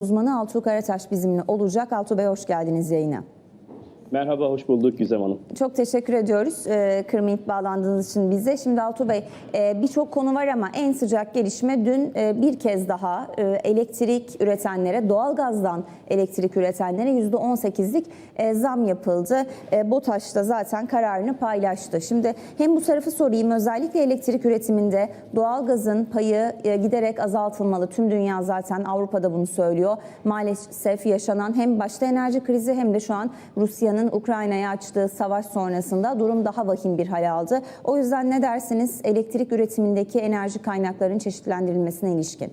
Uzmanı Altuğ Karataş bizimle olacak. Altuğ Bey hoş geldiniz yayına. Merhaba, hoş bulduk Gizem Hanım. Çok teşekkür ediyoruz e, kırmayıp bağlandığınız için bize. Şimdi Altuğ Bey e, birçok konu var ama en sıcak gelişme dün e, bir kez daha e, elektrik üretenlere, doğalgazdan elektrik üretenlere %18'lik e, zam yapıldı. E, BOTAŞ da zaten kararını paylaştı. Şimdi hem bu tarafı sorayım özellikle elektrik üretiminde doğalgazın payı e, giderek azaltılmalı. Tüm dünya zaten Avrupa'da bunu söylüyor. Maalesef yaşanan hem başta enerji krizi hem de şu an Rusya'nın Ukrayna'ya açtığı savaş sonrasında durum daha vahim bir hal aldı. O yüzden ne dersiniz elektrik üretimindeki enerji kaynaklarının çeşitlendirilmesine ilişkin?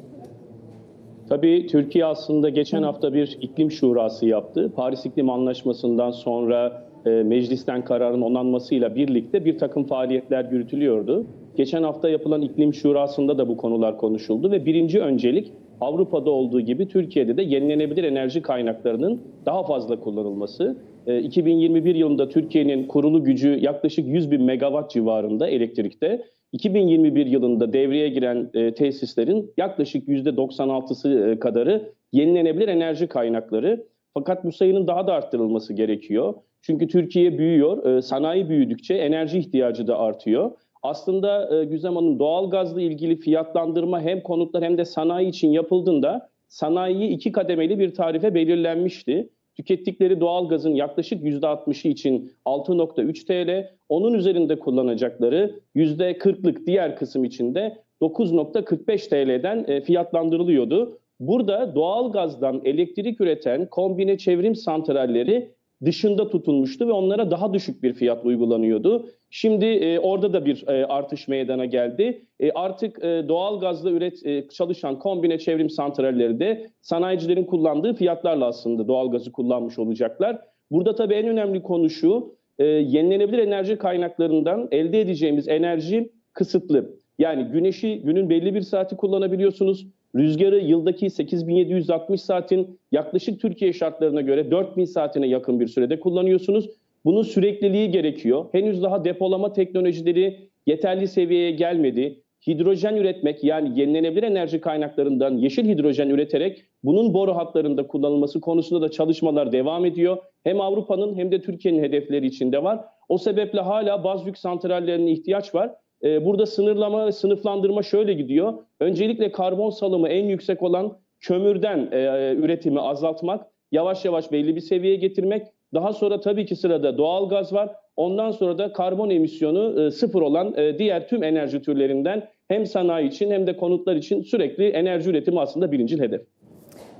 Tabii Türkiye aslında geçen hafta bir iklim şurası yaptı. Paris İklim Anlaşması'ndan sonra e, meclisten kararın onanmasıyla birlikte bir takım faaliyetler yürütülüyordu. Geçen hafta yapılan iklim şurasında da bu konular konuşuldu ve birinci öncelik Avrupa'da olduğu gibi Türkiye'de de yenilenebilir enerji kaynaklarının daha fazla kullanılması. E, 2021 yılında Türkiye'nin kurulu gücü yaklaşık 100 bin megawatt civarında elektrikte. 2021 yılında devreye giren e, tesislerin yaklaşık %96'sı e, kadarı yenilenebilir enerji kaynakları. Fakat bu sayının daha da arttırılması gerekiyor. Çünkü Türkiye büyüyor, e, sanayi büyüdükçe enerji ihtiyacı da artıyor. Aslında e, Güzem Hanım doğalgazla ilgili fiyatlandırma hem konutlar hem de sanayi için yapıldığında sanayi iki kademeli bir tarife belirlenmişti. Tükettikleri doğalgazın yaklaşık %60'ı için 6.3 TL, onun üzerinde kullanacakları %40'lık diğer kısım için de 9.45 TL'den e, fiyatlandırılıyordu. Burada doğalgazdan elektrik üreten kombine çevrim santralleri dışında tutulmuştu ve onlara daha düşük bir fiyat uygulanıyordu. Şimdi e, orada da bir e, artış meydana geldi. E, artık e, doğalgazla üret e, çalışan kombine çevrim santralleri de sanayicilerin kullandığı fiyatlarla aslında doğalgazı kullanmış olacaklar. Burada tabii en önemli konu şu, e, yenilenebilir enerji kaynaklarından elde edeceğimiz enerji kısıtlı. Yani güneşi günün belli bir saati kullanabiliyorsunuz. Rüzgarı yıldaki 8760 saatin yaklaşık Türkiye şartlarına göre 4000 saatine yakın bir sürede kullanıyorsunuz. Bunun sürekliliği gerekiyor. Henüz daha depolama teknolojileri yeterli seviyeye gelmedi. Hidrojen üretmek yani yenilenebilir enerji kaynaklarından yeşil hidrojen üreterek bunun boru hatlarında kullanılması konusunda da çalışmalar devam ediyor. Hem Avrupa'nın hem de Türkiye'nin hedefleri içinde var. O sebeple hala baz yük santrallerine ihtiyaç var. Ee, Burada sınırlama ve sınıflandırma şöyle gidiyor. Öncelikle karbon salımı en yüksek olan kömürden e, üretimi azaltmak, yavaş yavaş belli bir seviyeye getirmek. Daha sonra tabii ki sırada doğal gaz var. Ondan sonra da karbon emisyonu e, sıfır olan e, diğer tüm enerji türlerinden hem sanayi için hem de konutlar için sürekli enerji üretimi aslında birincil hedef.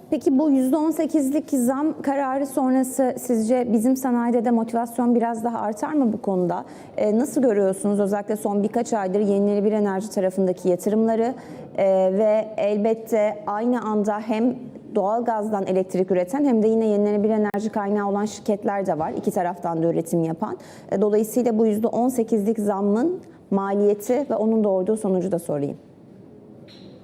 Peki bu %18'lik zam kararı sonrası sizce bizim sanayide de motivasyon biraz daha artar mı bu konuda? Ee, nasıl görüyorsunuz özellikle son birkaç aydır yenilenebilir enerji tarafındaki yatırımları Ee, ve elbette aynı anda hem doğal gazdan elektrik üreten hem de yine yenilenebilir enerji kaynağı olan şirketler de var. İki taraftan da üretim yapan. Ee, Dolayısıyla bu %18'lik zammın maliyeti ve onun doğurduğu sonucu da sorayım.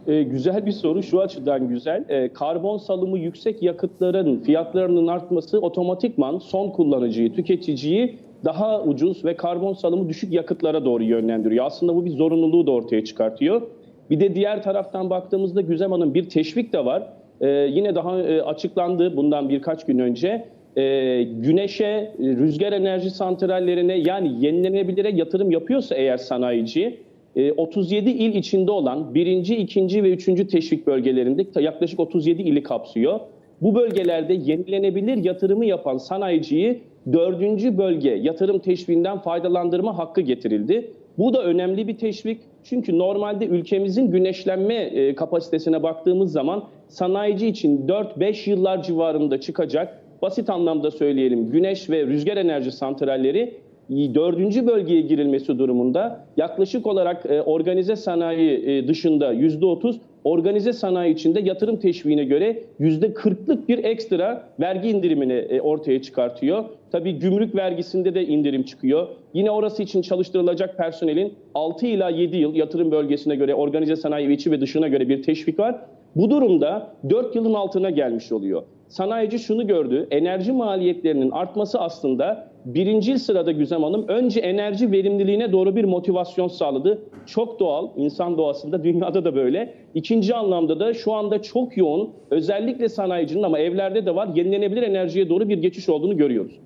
Ee, güzel bir soru şu açıdan güzel. Ee, karbon salımı yüksek yakıtların fiyatlarının artması otomatikman son kullanıcıyı, tüketiciyi daha ucuz ve karbon salımı düşük yakıtlara doğru yönlendiriyor. Aslında bu bir zorunluluğu da ortaya çıkartıyor. Bir de diğer taraftan baktığımızda Güzem Hanım bir teşvik de var. Ee, yine daha e, açıklandı bundan birkaç gün önce. Ee, güneşe, e, rüzgar enerji santrallerine yani yenilenebilire yatırım yapıyorsa eğer sanayici e, 37 il içinde olan birinci, ikinci ve üçüncü teşvik bölgelerinde yaklaşık 37 ili kapsıyor. Bu bölgelerde yenilenebilir yatırımı yapan sanayiciyi dördüncü bölge yatırım teşviğinden faydalandırma hakkı getirildi. Bu da önemli bir teşvik. Çünkü normalde ülkemizin güneşlenme e, kapasitesine baktığımız zaman sanayici için 4-5 yıllar civarında çıkacak basit anlamda söyleyelim güneş ve rüzgar enerji santralleri dördüncü bölgeye girilmesi durumunda yaklaşık olarak e, organize sanayi e, dışında yüzde otuz, organize sanayi içinde yatırım teşviğine göre yüzde kırklık bir ekstra vergi indirimini e, ortaya çıkartıyor. Tabii gümrük vergisinde de indirim çıkıyor. Yine orası için çalıştırılacak personelin 6 ila 7 yıl yatırım bölgesine göre, organize sanayi içi ve dışına göre bir teşvik var. Bu durumda 4 yılın altına gelmiş oluyor. Sanayici şunu gördü, enerji maliyetlerinin artması aslında birinci sırada Güzem Hanım önce enerji verimliliğine doğru bir motivasyon sağladı. Çok doğal, insan doğasında, dünyada da böyle. İkinci anlamda da şu anda çok yoğun, özellikle sanayicinin ama evlerde de var, yenilenebilir enerjiye doğru bir geçiş olduğunu görüyoruz.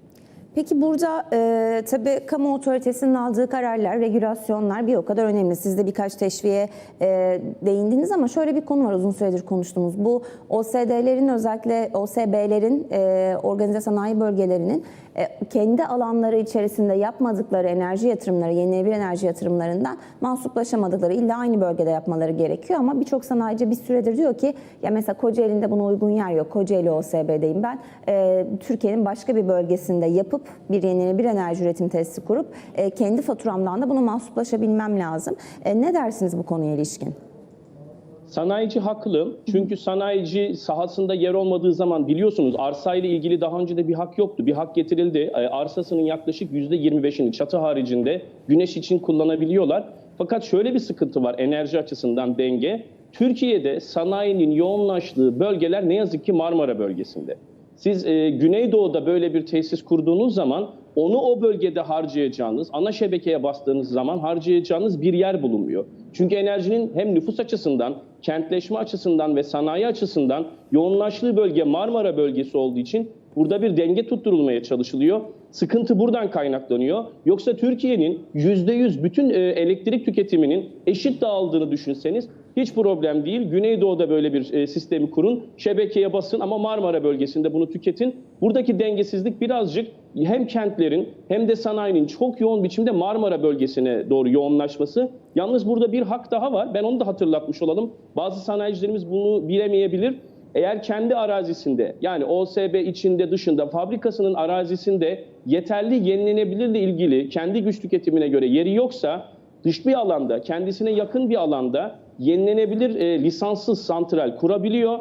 Peki burada e, tabii kamu otoritesinin aldığı kararlar, regülasyonlar bir o kadar önemli. Siz de birkaç teşviğe e, değindiniz ama şöyle bir konu var uzun süredir konuştuğumuz. Bu OSD'lerin özellikle OSB'lerin, e, organize sanayi bölgelerinin kendi alanları içerisinde yapmadıkları enerji yatırımları, yenilenebilir enerji yatırımlarından mansuplaşamadıkları, illa aynı bölgede yapmaları gerekiyor ama birçok sanayici bir süredir diyor ki ya mesela Kocaeli'nde buna uygun yer yok. Kocaeli OSB'deyim ben. E, Türkiye'nin başka bir bölgesinde yapıp bir yenilenebilir enerji üretim tesisi kurup e, kendi faturamdan da bunu mansuplaşabilmem lazım. E, ne dersiniz bu konuya ilişkin? Sanayici haklı. Çünkü sanayici sahasında yer olmadığı zaman biliyorsunuz arsayla ilgili daha önce de bir hak yoktu. Bir hak getirildi. E, Arsasının yaklaşık %25'ini çatı haricinde güneş için kullanabiliyorlar. Fakat şöyle bir sıkıntı var enerji açısından denge. Türkiye'de sanayinin yoğunlaştığı bölgeler ne yazık ki Marmara bölgesinde. Siz e, Güneydoğu'da böyle bir tesis kurduğunuz zaman onu o bölgede harcayacağınız, ana şebekeye bastığınız zaman harcayacağınız bir yer bulunmuyor. Çünkü enerjinin hem nüfus açısından, kentleşme açısından ve sanayi açısından yoğunlaştığı bölge Marmara bölgesi olduğu için burada bir denge tutturulmaya çalışılıyor. Sıkıntı buradan kaynaklanıyor. Yoksa Türkiye'nin %100 bütün e, elektrik tüketiminin eşit dağıldığını düşünseniz hiç problem değil. Güneydoğu'da böyle bir e, sistemi kurun. Şebekeye basın ama Marmara bölgesinde bunu tüketin. Buradaki dengesizlik birazcık hem kentlerin hem de sanayinin çok yoğun biçimde Marmara bölgesine doğru yoğunlaşması. Yalnız burada bir hak daha var. Ben onu da hatırlatmış olalım. Bazı sanayicilerimiz bunu bilemeyebilir. Eğer kendi arazisinde yani OSB içinde dışında fabrikasının arazisinde yeterli yenilenebilirle ilgili kendi güç tüketimine göre yeri yoksa dış bir alanda kendisine yakın bir alanda yenilenebilir e, lisanssız santral kurabiliyor.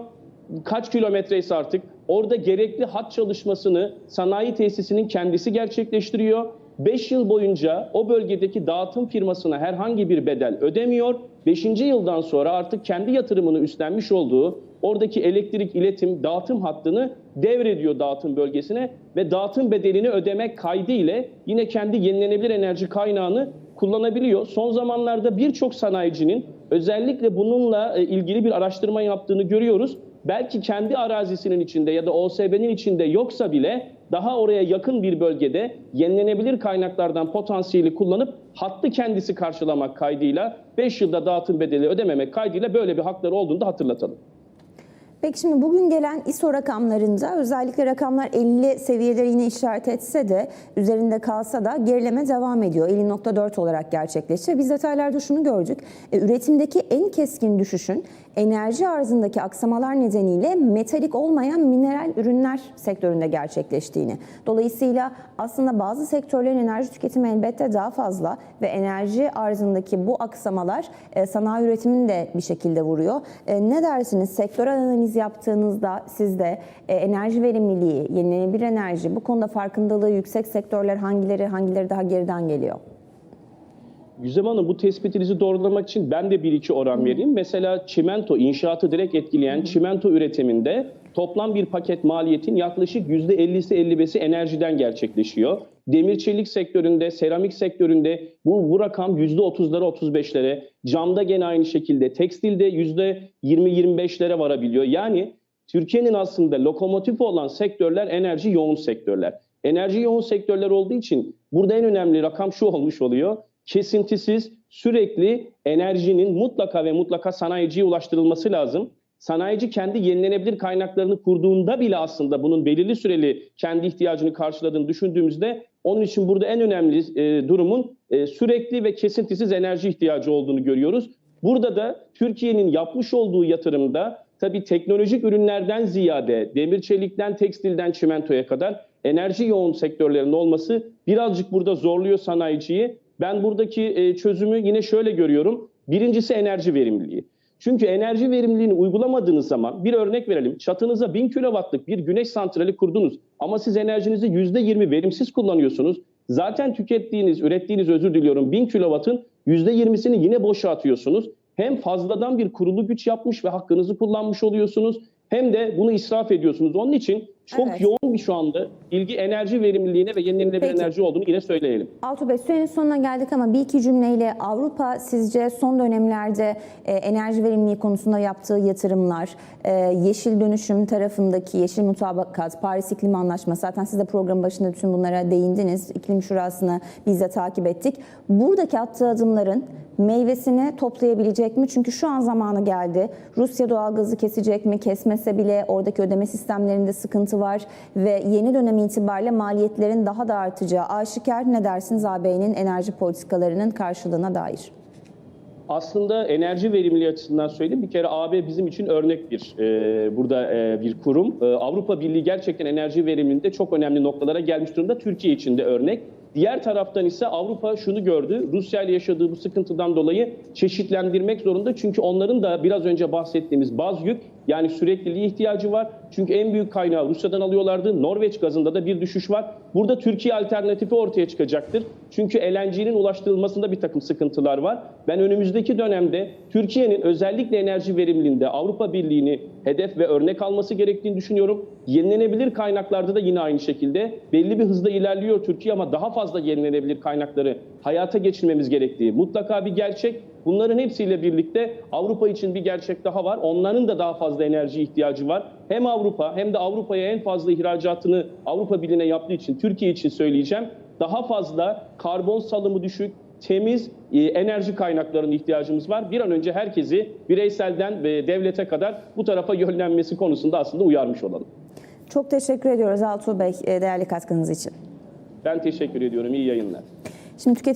Kaç kilometre ise artık orada gerekli hat çalışmasını sanayi tesisinin kendisi gerçekleştiriyor. 5 yıl boyunca o bölgedeki dağıtım firmasına herhangi bir bedel ödemiyor. 5. yıldan sonra artık kendi yatırımını üstlenmiş olduğu oradaki elektrik iletim dağıtım hattını devrediyor dağıtım bölgesine ve dağıtım bedelini ödemek kaydı ile yine kendi yenilenebilir enerji kaynağını kullanabiliyor. Son zamanlarda birçok sanayicinin özellikle bununla e, ilgili bir araştırma yaptığını görüyoruz. Belki kendi arazisinin içinde ya da OSB'nin içinde yoksa bile daha oraya yakın bir bölgede yenilenebilir kaynaklardan potansiyeli kullanıp hattı kendisi karşılamak kaydıyla 5 yılda dağıtım bedeli ödememek kaydıyla böyle bir hakları olduğunu da hatırlatalım. Peki şimdi bugün gelen ISO rakamlarında özellikle rakamlar 50 seviyeleri işaret etse de üzerinde kalsa da gerileme devam ediyor. 50.4 olarak gerçekleşti. Biz detaylarda şunu gördük. E, üretimdeki en keskin düşüşün enerji arzındaki aksamalar nedeniyle metalik olmayan mineral ürünler sektöründe gerçekleştiğini. Dolayısıyla aslında bazı sektörlerin enerji tüketimi elbette daha fazla ve enerji arzındaki bu aksamalar e, sanayi üretimini de bir şekilde vuruyor. E, ne dersiniz? Sektörel analiz yaptığınızda sizde e, enerji verimliliği, yenilenebilir enerji bu konuda farkındalığı yüksek sektörler hangileri, hangileri daha geriden geliyor? Güzem Hanım bu tespitinizi doğrulamak için ben de bir iki oran vereyim. Mesela çimento, inşaatı direkt etkileyen çimento üretiminde toplam bir paket maliyetin yaklaşık %50'si 55'i enerjiden gerçekleşiyor. Demir çelik sektöründe, seramik sektöründe bu, bu rakam %30'lara 35'lere, camda gene aynı şekilde, tekstilde %20-25'lere varabiliyor. Yani Türkiye'nin aslında lokomotif olan sektörler enerji yoğun sektörler. Enerji yoğun sektörler olduğu için burada en önemli rakam şu olmuş oluyor kesintisiz sürekli enerjinin mutlaka ve mutlaka sanayiciye ulaştırılması lazım. Sanayici kendi yenilenebilir kaynaklarını kurduğunda bile aslında bunun belirli süreli kendi ihtiyacını karşıladığını düşündüğümüzde onun için burada en önemli e, durumun e, sürekli ve kesintisiz enerji ihtiyacı olduğunu görüyoruz. Burada da Türkiye'nin yapmış olduğu yatırımda tabii teknolojik ürünlerden ziyade demir çelikten tekstilden çimentoya kadar enerji yoğun sektörlerin olması birazcık burada zorluyor sanayiciyi. Ben buradaki e, çözümü yine şöyle görüyorum. Birincisi enerji verimliliği. Çünkü enerji verimliliğini uygulamadığınız zaman bir örnek verelim. Çatınıza 1000 kilowattlık bir güneş santrali kurdunuz ama siz enerjinizi %20 verimsiz kullanıyorsunuz. Zaten tükettiğiniz, ürettiğiniz özür diliyorum 1000 kilowattın %20'sini yine boşa atıyorsunuz. Hem fazladan bir kurulu güç yapmış ve hakkınızı kullanmış oluyorsunuz hem de bunu israf ediyorsunuz. Onun için çok Evet. yoğun bir şu anda ilgi enerji verimliliğine ve yenilenebilir Peki. enerji olduğunu yine söyleyelim. Altuğ Bey sürenin sonuna geldik ama bir iki cümleyle Avrupa sizce son dönemlerde e, enerji verimliliği konusunda yaptığı yatırımlar, e, yeşil dönüşüm tarafındaki yeşil mutabakat, Paris İklim Anlaşması zaten siz de programın başında bütün bunlara değindiniz. İklim Şurası'nı biz de takip ettik. Buradaki attığı adımların meyvesini toplayabilecek mi? Çünkü şu an zamanı geldi. Rusya doğalgazı kesecek mi? Kesmese bile oradaki ödeme sistemlerinde sıkıntı var ve yeni dönem itibariyle maliyetlerin daha da artacağı aşikar. Ne dersiniz AB'nin enerji politikalarının karşılığına dair? Aslında enerji verimliliği açısından söyleyeyim. Bir kere AB bizim için örnek bir e, burada e, bir kurum. E, Avrupa Birliği gerçekten enerji verimliliğinde çok önemli noktalara gelmiş durumda. Türkiye için de örnek. Diğer taraftan ise Avrupa şunu gördü. Rusya ile yaşadığı bu sıkıntıdan dolayı çeşitlendirmek zorunda. Çünkü onların da biraz önce bahsettiğimiz baz yük yani sürekliliğe ihtiyacı var. Çünkü en büyük kaynağı Rusya'dan alıyorlardı. Norveç gazında da bir düşüş var. Burada Türkiye alternatifi ortaya çıkacaktır. Çünkü LNG'nin ulaştırılmasında bir takım sıkıntılar var. Ben önümüzdeki dönemde Türkiye'nin özellikle enerji verimliliğinde Avrupa Birliği'ni hedef ve örnek alması gerektiğini düşünüyorum. Yenilenebilir kaynaklarda da yine aynı şekilde belli bir hızda ilerliyor Türkiye ama daha fazla yenilenebilir kaynakları hayata geçirmemiz gerektiği mutlaka bir gerçek. Bunların hepsiyle birlikte Avrupa için bir gerçek daha var. Onların da daha fazla enerji ihtiyacı var. Hem Avrupa hem de Avrupa'ya en fazla ihracatını Avrupa Birliği'ne yaptığı için Türkiye için söyleyeceğim. Daha fazla karbon salımı düşük, temiz e, enerji kaynaklarına ihtiyacımız var. Bir an önce herkesi bireyselden ve devlete kadar bu tarafa yönlenmesi konusunda aslında uyarmış olalım. Çok teşekkür ediyoruz Altuğ Bey e, değerli katkınız için. Ben teşekkür ediyorum. İyi yayınlar. Şimdi tüketici